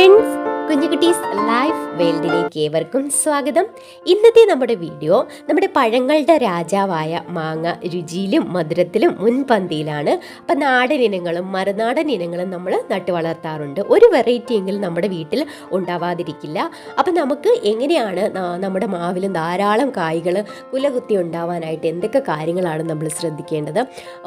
friends. കുഞ്ഞുകുട്ടീസ് life വേൾഡിലേക്ക് ഏവർക്കും സ്വാഗതം. ഇന്നത്തെ നമ്മുടെ വീഡിയോ നമ്മുടെ പഴങ്ങളുടെ രാജാവായ മാങ്ങ രുചിയിലും മധുരത്തിലും മുൻപന്തിയിലാണ്. അപ്പം നാടൻ ഇനങ്ങളും മറുനാടൻ ഇനങ്ങളും നമ്മൾ നട്ടു വളർത്താറുണ്ട്. ഒരു വെറൈറ്റി എങ്കിലും നമ്മുടെ വീട്ടിൽ ഉണ്ടാവാതിരിക്കില്ല. അപ്പം നമുക്ക് എങ്ങനെയാണ് നമ്മുടെ മാവിലും ധാരാളം കായ്കൾ കുലകുത്തി ഉണ്ടാവാനായിട്ട് എന്തൊക്കെ കാര്യങ്ങളാണ് നമ്മൾ ശ്രദ്ധിക്കേണ്ടത്?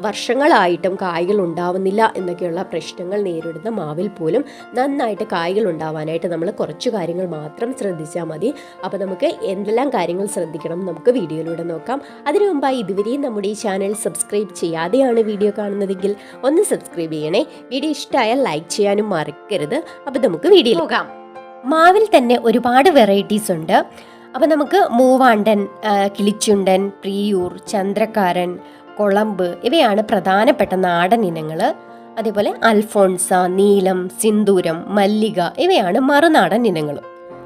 വർഷങ്ങളായിട്ടും കായ്കൾ ഉണ്ടാവുന്നില്ല എന്നൊക്കെയുള്ള പ്രശ്നങ്ങൾ നേരിടുന്ന മാവിൽ പോലും നന്നായിട്ട് കായ്കൾ ഉണ്ടാവാനായിട്ട് നമ്മൾ കുറച്ച് കാര്യങ്ങൾ മാത്രം ശ്രദ്ധിച്ചാൽ മതി. അപ്പോൾ നമുക്ക് എന്തെല്ലാം കാര്യങ്ങൾ ശ്രദ്ധിക്കണം നമുക്ക് വീഡിയോയിലൂടെ നോക്കാം. അതിനു മുമ്പായി ഇതുവരെയും നമ്മുടെ ഈ ചാനൽ സബ്സ്ക്രൈബ് ചെയ്യാതെയാണ് വീഡിയോ കാണുന്നതെങ്കിൽ ഒന്ന് സബ്സ്ക്രൈബ് ചെയ്യണേ. വീഡിയോ ഇഷ്ടമായാൽ ലൈക്ക് ചെയ്യാനും മറക്കരുത്. അപ്പോൾ നമുക്ക് വീഡിയോ നോക്കാം. മാവിൽ തന്നെ ഒരുപാട് വെറൈറ്റീസ് ഉണ്ട്. അപ്പോൾ നമുക്ക് മൂവാണ്ടൻ കിളിച്ചുണ്ടൻ പ്രിയൂർ ചന്ദ്രക്കാരൻ കൊളമ്പ് ഇവയാണ് പ്രധാനപ്പെട്ട നാടൻ ഇനങ്ങൾ. അതേപോലെ അൽഫോൺസ നീലം സിന്ദൂരം മല്ലിക ഇവയാണ് മറുനാടൻ ഇനങ്ങൾ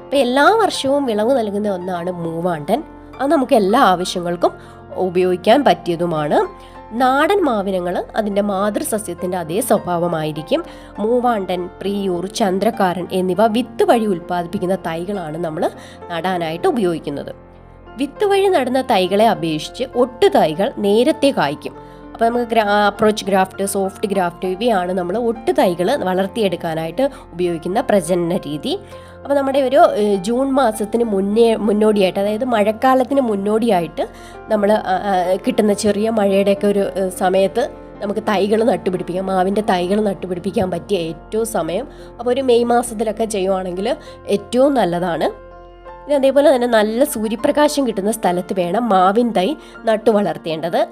അപ്പോൾ എല്ലാ വർഷവും വിളവ് നൽകുന്ന ഒന്നാണ് മൂവാണ്ടൻ. അത് നമുക്ക് എല്ലാ ആവശ്യങ്ങൾക്കും ഉപയോഗിക്കാൻ പറ്റിയതുമാണ്. നാടൻ മാവിനങ്ങൾ അതിന്റെ മാതൃസസ്യത്തിന്റെ അതേ സ്വഭാവമായിരിക്കും. മൂവാണ്ടൻ പ്രിയൂർ ചന്ദ്രക്കാരൻ എന്നിവ വിത്ത് വഴി ഉൽപ്പാദിപ്പിക്കുന്ന തൈകളാണ് നമ്മൾ നടാനായിട്ട് ഉപയോഗിക്കുന്നത്. വിത്ത് വഴി നടുന്ന തൈകളെ അപേക്ഷിച്ച് ഒട്ടു തൈകൾ നേരത്തെ കായ്ക്കും. അപ്പോൾ നമുക്ക് ഗ്രാ അപ്രോച്ച് ഗ്രാഫ്റ്റ് സോഫ്റ്റ് ഗ്രാഫ്റ്റ് ഇവയാണ് നമ്മൾ ഒട്ടു തൈകൾ വളർത്തിയെടുക്കാനായിട്ട് ഉപയോഗിക്കുന്ന പ്രജനന രീതി. അപ്പോൾ നമ്മുടെ ഒരു ജൂൺ മാസത്തിന് മുന്നേ മുന്നോടിയായിട്ട് അതായത് മഴക്കാലത്തിന് മുന്നോടിയായിട്ട് നമ്മൾ കിട്ടുന്ന ചെറിയ മഴയുടെയൊക്കെ ഒരു സമയത്ത് നമുക്ക് തൈകൾ നട്ടുപിടിപ്പിക്കാം. മാവിന്റെ തൈകൾ നട്ടുപിടിപ്പിക്കാൻ പറ്റിയ ഏറ്റവും സമയം. അപ്പോൾ ഒരു മെയ് മാസത്തിലൊക്കെ ചെയ്യുവാണെങ്കിൽ ഏറ്റവും നല്ലതാണ്. പിന്നെ അതേപോലെ തന്നെ നല്ല സൂര്യപ്രകാശം കിട്ടുന്ന സ്ഥലത്ത് വേണം മാവിൻ തൈ നട്ടു വളർത്തേണ്ടത്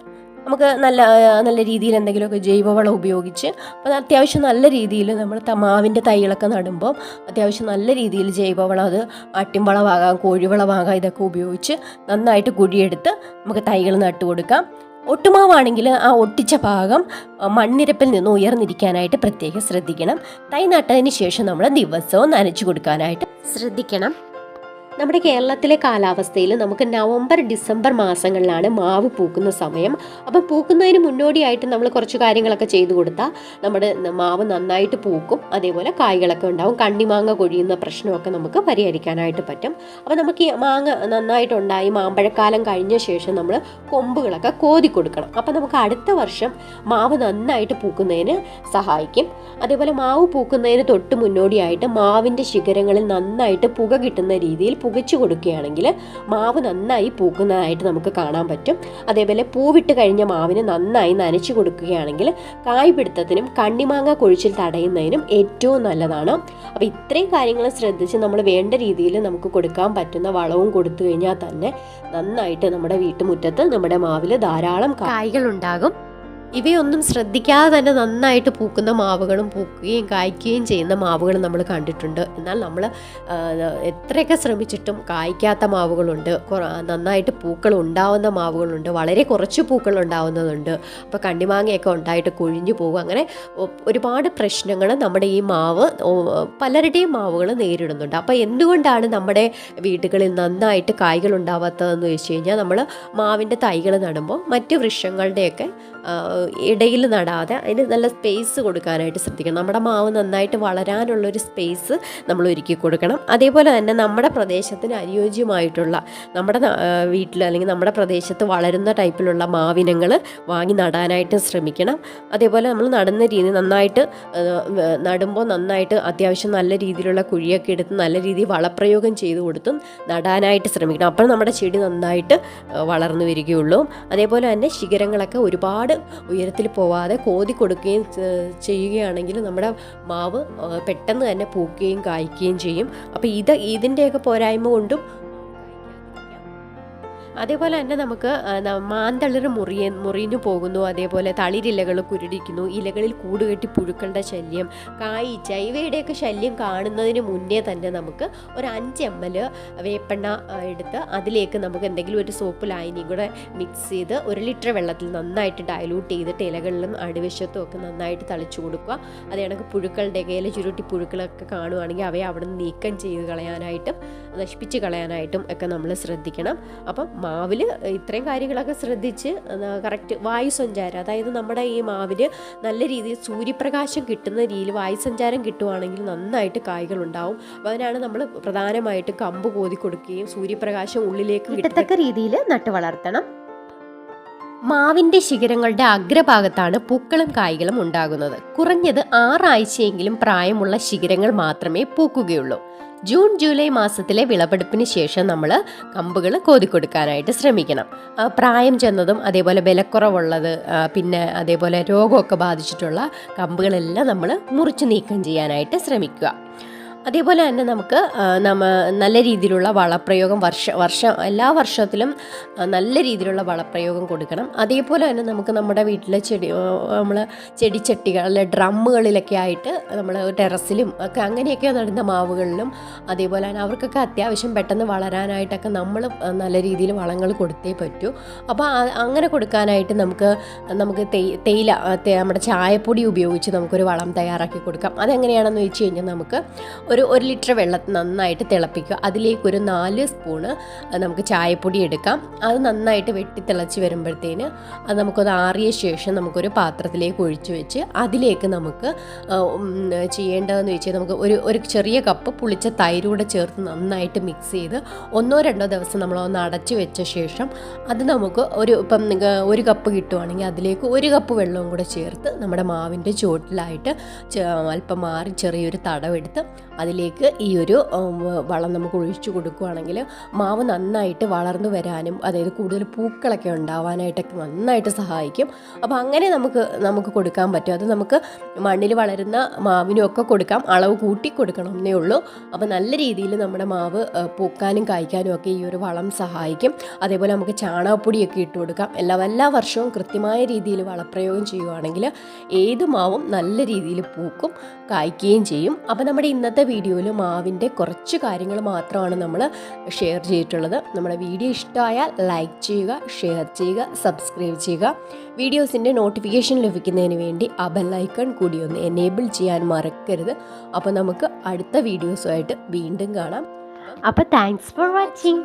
നമുക്ക് നല്ല നല്ല രീതിയിൽ എന്തെങ്കിലുമൊക്കെ ജൈവവളം ഉപയോഗിച്ച് അപ്പോൾ അത്യാവശ്യം നല്ല രീതിയിൽ നമ്മൾ തമാവിന്റെ മാവിന്റെ തൈകളൊക്കെ നടുമ്പോൾ അത്യാവശ്യം നല്ല രീതിയിൽ ജൈവവളം അത് ആട്ടിൻവളമാകാം കോഴിവളമാകാം ഇതൊക്കെ ഉപയോഗിച്ച് നന്നായിട്ട് കുഴിയെടുത്ത് നമുക്ക് തൈകൾ നട്ടു കൊടുക്കാം. ഒട്ടുമാവാണെങ്കിൽ ആ ഒട്ടിച്ച ഭാഗം മണ്ണിരപ്പിൽ നിന്ന് ഉയർന്നിരിക്കാനായിട്ട് പ്രത്യേകം ശ്രദ്ധിക്കണം. തൈ നട്ടതിന് ശേഷം നമ്മൾ ദിവസവും നനച്ചു കൊടുക്കാനായിട്ട് ശ്രദ്ധിക്കണം. നമ്മുടെ കേരളത്തിലെ കാലാവസ്ഥയിൽ നമുക്ക് നവംബർ ഡിസംബർ മാസങ്ങളിലാണ് മാവ് പൂക്കുന്ന സമയം. അപ്പം പൂക്കുന്നതിന് മുന്നോടിയായിട്ട് നമ്മൾ കുറച്ച് കാര്യങ്ങളൊക്കെ ചെയ്തു കൊടുത്താൽ നമ്മുടെ മാവ് നന്നായിട്ട് പൂക്കും. അതേപോലെ കായ്കളൊക്കെ ഉണ്ടാവും. കണ്ണിമാങ്ങ കൊഴിയുന്ന പ്രശ്നമൊക്കെ നമുക്ക് പരിഹരിക്കാനായിട്ട് പറ്റും. അപ്പം നമുക്ക് ഈ മാങ്ങ നന്നായിട്ടുണ്ടായി മാമ്പഴക്കാലം കഴിഞ്ഞ ശേഷം നമ്മൾ കൊമ്പുകളൊക്കെ കോതി കൊടുക്കണം. അപ്പം നമുക്ക് അടുത്ത വർഷം മാവ് നന്നായിട്ട് പൂക്കുന്നതിന് സഹായിക്കും. അതേപോലെ മാവ് പൂക്കുന്നതിന് തൊട്ട് മുന്നോടിയായിട്ട് മാവിന്റെ ശിഖരങ്ങളിൽ നന്നായിട്ട് പുക കിട്ടുന്ന രീതിയിൽ പുകച്ചു കൊടുക്കുകയാണെങ്കിൽ മാവ് നന്നായി പൂക്കുന്നതായിട്ട് നമുക്ക് കാണാൻ പറ്റും. അതേപോലെ പൂവിട്ട് കഴിഞ്ഞ മാവിന് നന്നായി നനച്ചു കൊടുക്കുകയാണെങ്കിൽ കായ്പിടുത്തത്തിനും കണ്ണിമാങ്ങ കൊഴിച്ചിൽ തടയുന്നതിനും ഏറ്റവും നല്ലതാണ്. അപ്പോൾ ഇത്രയും കാര്യങ്ങൾ ശ്രദ്ധിച്ച് നമ്മൾ വേണ്ട രീതിയിൽ നമുക്ക് കൊടുക്കാൻ പറ്റുന്ന വളവും കൊടുത്തു കഴിഞ്ഞാൽ തന്നെ നന്നായിട്ട് നമ്മുടെ വീട്ടുമുറ്റത്ത് നമ്മുടെ മാവിൽ ധാരാളം കായ്കൾ ഉണ്ടാകും. ഇവയൊന്നും ശ്രദ്ധിക്കാതെ തന്നെ നന്നായിട്ട് പൂക്കുന്ന മാവുകളും പൂക്കുകയും കായ്ക്കുകയും ചെയ്യുന്ന മാവുകളും നമ്മൾ കണ്ടിട്ടുണ്ട്. എന്നാൽ നമ്മൾ എത്രയൊക്കെ ശ്രമിച്ചിട്ടും കായ്ക്കാത്ത മാവുകളുണ്ട് നന്നായിട്ട് പൂക്കൾ ഉണ്ടാവുന്ന മാവുകളുണ്ട് വളരെ കുറച്ച് പൂക്കൾ ഉണ്ടാവുന്നതുണ്ട്. അപ്പോൾ കണ്ണിമാങ്ങയൊക്കെ ഉണ്ടായിട്ട് കൊഴിഞ്ഞു പോകും. അങ്ങനെ ഒരുപാട് പ്രശ്നങ്ങൾ നമ്മുടെ ഈ മാവ് പലരുടെയും മാവുകൾ നേരിടുന്നുണ്ട്. അപ്പോൾ എന്തുകൊണ്ടാണ് നമ്മുടെ വീടുകളിൽ നന്നായിട്ട് കായ്കൾ ഉണ്ടാവാത്തതെന്ന് വെച്ച് കഴിഞ്ഞാൽ നമ്മൾ മാവിന്റെ തൈകൾ നടുമ്പോൾ മറ്റ് വൃക്ഷങ്ങളുടെയൊക്കെ ഇടയിൽ നടാതെ അതിന് നല്ല സ്പേസ് കൊടുക്കാനായിട്ട് ശ്രദ്ധിക്കണം. നമ്മുടെ മാവ് നന്നായിട്ട് വളരാനുള്ളൊരു സ്പേസ് നമ്മൾ ഒരുക്കി കൊടുക്കണം. അതേപോലെ തന്നെ നമ്മുടെ പ്രദേശത്തിന് അനുയോജ്യമായിട്ടുള്ള നമ്മുടെ വീട്ടിൽ അല്ലെങ്കിൽ നമ്മുടെ പ്രദേശത്ത് വളരുന്ന ടൈപ്പിലുള്ള മാവിനങ്ങൾ വാങ്ങി നടാനായിട്ട് ശ്രമിക്കണം. അതേപോലെ നമ്മൾ നടുന്ന രീതി നന്നായിട്ട് നടുമ്പോൾ നന്നായിട്ട് അത്യാവശ്യം നല്ല രീതിയിലുള്ള കുഴിയൊക്കെ എടുത്ത് നല്ല രീതിയിൽ വളപ്രയോഗം ചെയ്ത് കൊടുത്ത് നടാനായിട്ട് ശ്രമിക്കണം. അപ്പോൾ നമ്മുടെ ചെടി നന്നായിട്ട് വളർന്നു വരികയുള്ളൂ. അതേപോലെ തന്നെ ശിഖരങ്ങളൊക്കെ ഒരുപാട് ഉയരത്തിൽ പോവാതെ കോതി കൊടുക്കുകയും ചെയ്യുകയാണെങ്കിൽ നമ്മുടെ മാവ് പെട്ടെന്ന് തന്നെ പൂക്കുകയും കായ്ക്കുകയും ചെയ്യും. അപ്പോൾ ഇത് ഇതിന്റെയൊക്കെ പോരായ്മ കൊണ്ടും അതേപോലെ തന്നെ നമുക്ക് മാന്തളിർ മുറിയ മുറിഞ്ഞു പോകുന്നു. അതേപോലെ തളിരിലകൾ കുരുടിക്കുന്നു. ഇലകളിൽ കൂടുകെട്ടി പുഴുക്കളുടെ ശല്യം കായ്ച്ച ഇവയുടെയൊക്കെ ശല്യം കാണുന്നതിന് മുന്നേ തന്നെ നമുക്ക് ഒരു അഞ്ച് എം എൽ വേപ്പെണ്ണ എടുത്ത് അതിലേക്ക് നമുക്ക് എന്തെങ്കിലും ഒരു സോപ്പ് ലൈനി കൂടെ മിക്സ് ചെയ്ത് ഒരു ലിറ്റർ വെള്ളത്തിൽ നന്നായിട്ട് ഡയലൂട്ട് ചെയ്തിട്ട് ഇലകളിലും അടിവശത്തും ഒക്കെ നന്നായിട്ട് തളിച്ചു കൊടുക്കുക. അത് കണക്ക് പുഴുക്കളുടെ ഇല ചുരുട്ടി പുഴുക്കളൊക്കെ കാണുവാണെങ്കിൽ അവയെ അവിടെ നീക്കം ചെയ്ത് കളയാനായിട്ടും നശിപ്പിച്ച് കളയാനായിട്ടും ഒക്കെ നമ്മൾ ശ്രദ്ധിക്കണം. അപ്പം മാവിൽ ഇത്രയും കാര്യങ്ങളൊക്കെ ശ്രദ്ധിച്ച് കറക്റ്റ് വായു സഞ്ചാരം. അതായത് നമ്മുടെ ഈ മാവിന് നല്ല രീതിയിൽ സൂര്യപ്രകാശം കിട്ടുന്ന രീതിയിൽ വായു സഞ്ചാരം കിട്ടുവാണെങ്കിൽ നന്നായിട്ട് കായ്കൾ ഉണ്ടാവും. അപ്പോൾ അതിനാണ് നമ്മൾ പ്രധാനമായിട്ട് കമ്പ് കോതി കൊടുക്കുകയും സൂര്യപ്രകാശം ഉള്ളിലേക്ക് കിട്ടത്തക്ക രീതിയിൽ നട്ട് വളർത്തണം. മാവിന്റെ ശിഖരങ്ങളുടെ അഗ്രഭാഗത്താണ് പൂക്കളും കായ്കളും ഉണ്ടാകുന്നത്. കുറഞ്ഞത് ആറാഴ്ചയെങ്കിലും പ്രായമുള്ള ശിഖരങ്ങൾ മാത്രമേ പൂക്കുകയുള്ളൂ. ജൂൺ ജൂലൈ മാസത്തിലെ വിളവെടുപ്പിന് ശേഷം നമ്മൾ കമ്പുകൾ കോതിക്കൊടുക്കാനായിട്ട് ശ്രമിക്കണം. പ്രായം ചെന്നതും അതേപോലെ വിലക്കുറവുള്ളത് പിന്നെ അതേപോലെ രോഗമൊക്കെ ബാധിച്ചിട്ടുള്ള കമ്പുകളെല്ലാം നമ്മൾ മുറിച്ച് നീക്കം ചെയ്യാനായിട്ട് ശ്രമിക്കുക. അതേപോലെ തന്നെ നമുക്ക് നമ്മ നല്ല രീതിയിലുള്ള വളപ്രയോഗം വർഷ വർഷം എല്ലാ വർഷത്തിലും നല്ല രീതിയിലുള്ള വളപ്രയോഗം കൊടുക്കണം. അതേപോലെ തന്നെ നമുക്ക് നമ്മുടെ വീട്ടിലെ ചെടി നമ്മൾ ചെടിച്ചട്ടികൾ അല്ലെ ഡ്രമ്മുകളിലൊക്കെ ആയിട്ട് നമ്മൾ ടെറസിലും ഒക്കെ അങ്ങനെയൊക്കെ നടുന്ന മാവുകളിലും അതേപോലെ തന്നെ അവർക്കൊക്കെ അത്യാവശ്യം പെട്ടെന്ന് വളരാനായിട്ടൊക്കെ നമ്മൾ നല്ല രീതിയിൽ വളങ്ങൾ കൊടുത്തേ പറ്റൂ. അപ്പോൾ അങ്ങനെ കൊടുക്കാനായിട്ട് നമുക്ക് നമുക്ക് തേയില നമ്മുടെ ചായപ്പൊടി ഉപയോഗിച്ച് നമുക്കൊരു വളം തയ്യാറാക്കി കൊടുക്കാം. അതെങ്ങനെയാണെന്ന് വെച്ച് കഴിഞ്ഞാൽ നമുക്ക് ഒരു ഒരു ലിറ്റർ വെള്ളം നന്നായിട്ട് തിളപ്പിക്കുക. അതിലേക്ക് ഒരു നാല് സ്പൂണ് നമുക്ക് ചായപ്പൊടി എടുക്കാം. അത് നന്നായിട്ട് വെട്ടി തിളച്ച് വരുമ്പോഴത്തേന് അത് നമുക്കത് ആറിയ ശേഷം നമുക്കൊരു പാത്രത്തിലേക്ക് ഒഴിച്ചു വെച്ച് അതിലേക്ക് നമുക്ക് ചെയ്യേണ്ടതെന്ന് വെച്ചാൽ നമുക്ക് ഒരു ഒരു ചെറിയ കപ്പ് പുളിച്ച തൈരൂടെ ചേർത്ത് നന്നായിട്ട് മിക്സ് ചെയ്ത് ഒന്നോ രണ്ടോ ദിവസം നമ്മൾ ഒന്ന് അടച്ചു വെച്ച ശേഷം അത് നമുക്ക് ഒരു ഇപ്പം ഒരു കപ്പ് കിട്ടുവാണെങ്കിൽ അതിലേക്ക് ഒരു കപ്പ് വെള്ളവും കൂടെ ചേർത്ത് നമ്മുടെ മാവിന്റെ ചുവട്ടിലായിട്ട് അല്പം മാറി ചെറിയൊരു തടവെടുത്ത് അതിലേക്ക് ഈ ഒരു വളം നമുക്ക് ഒഴിച്ചു കൊടുക്കുകയാണെങ്കിൽ മാവ് നന്നായിട്ട് വളർന്നു വരാനും അതായത് കൂടുതൽ പൂക്കളൊക്കെ ഉണ്ടാവാനായിട്ടൊക്കെ നന്നായിട്ട് സഹായിക്കും. അപ്പോൾ അങ്ങനെ നമുക്ക് നമുക്ക് കൊടുക്കാൻ പറ്റും. അത് നമുക്ക് മണ്ണിൽ വളരുന്ന മാവിനുമൊക്കെ കൊടുക്കാം. അളവ് കൂട്ടി കൊടുക്കണം എന്നേ ഉള്ളൂ. അപ്പോൾ നല്ല രീതിയിൽ നമ്മുടെ മാവ് പൂക്കാനും കായ്ക്കാനും ഒക്കെ ഈ ഒരു വളം സഹായിക്കും. അതേപോലെ നമുക്ക് ചാണകപ്പൊടിയൊക്കെ ഇട്ട് കൊടുക്കാം. എല്ലാ എല്ലാ വർഷവും കൃത്യമായ രീതിയിൽ വളപ്രയോഗം ചെയ്യുവാണെങ്കിൽ ഏത് മാവും നല്ല രീതിയിൽ പൂക്കും കായ്ക്കുകയും ചെയ്യും. അപ്പോൾ നമ്മുടെ ഇന്നത്തെ വീഡിയോയിൽ മാവിന്റെ കുറച്ച് കാര്യങ്ങൾ മാത്രമാണ് നമ്മൾ ഷെയർ ചെയ്തിട്ടുള്ളത്. നമ്മുടെ വീഡിയോ ഇഷ്ടമായാൽ ലൈക്ക് ചെയ്യുക ഷെയർ ചെയ്യുക സബ്സ്ക്രൈബ് ചെയ്യുക. വീഡിയോസിന്റെ നോട്ടിഫിക്കേഷൻ ലഭിക്കുന്നതിന് വേണ്ടി ആ ബെല്ലൈക്കൺ കൂടി ഒന്ന് എനേബിൾ ചെയ്യാൻ മറക്കരുത്. അപ്പോൾ നമുക്ക് അടുത്ത വീഡിയോസുമായിട്ട് വീണ്ടും കാണാം. അപ്പോൾ താങ്ക്സ് ഫോർ വാച്ചിങ്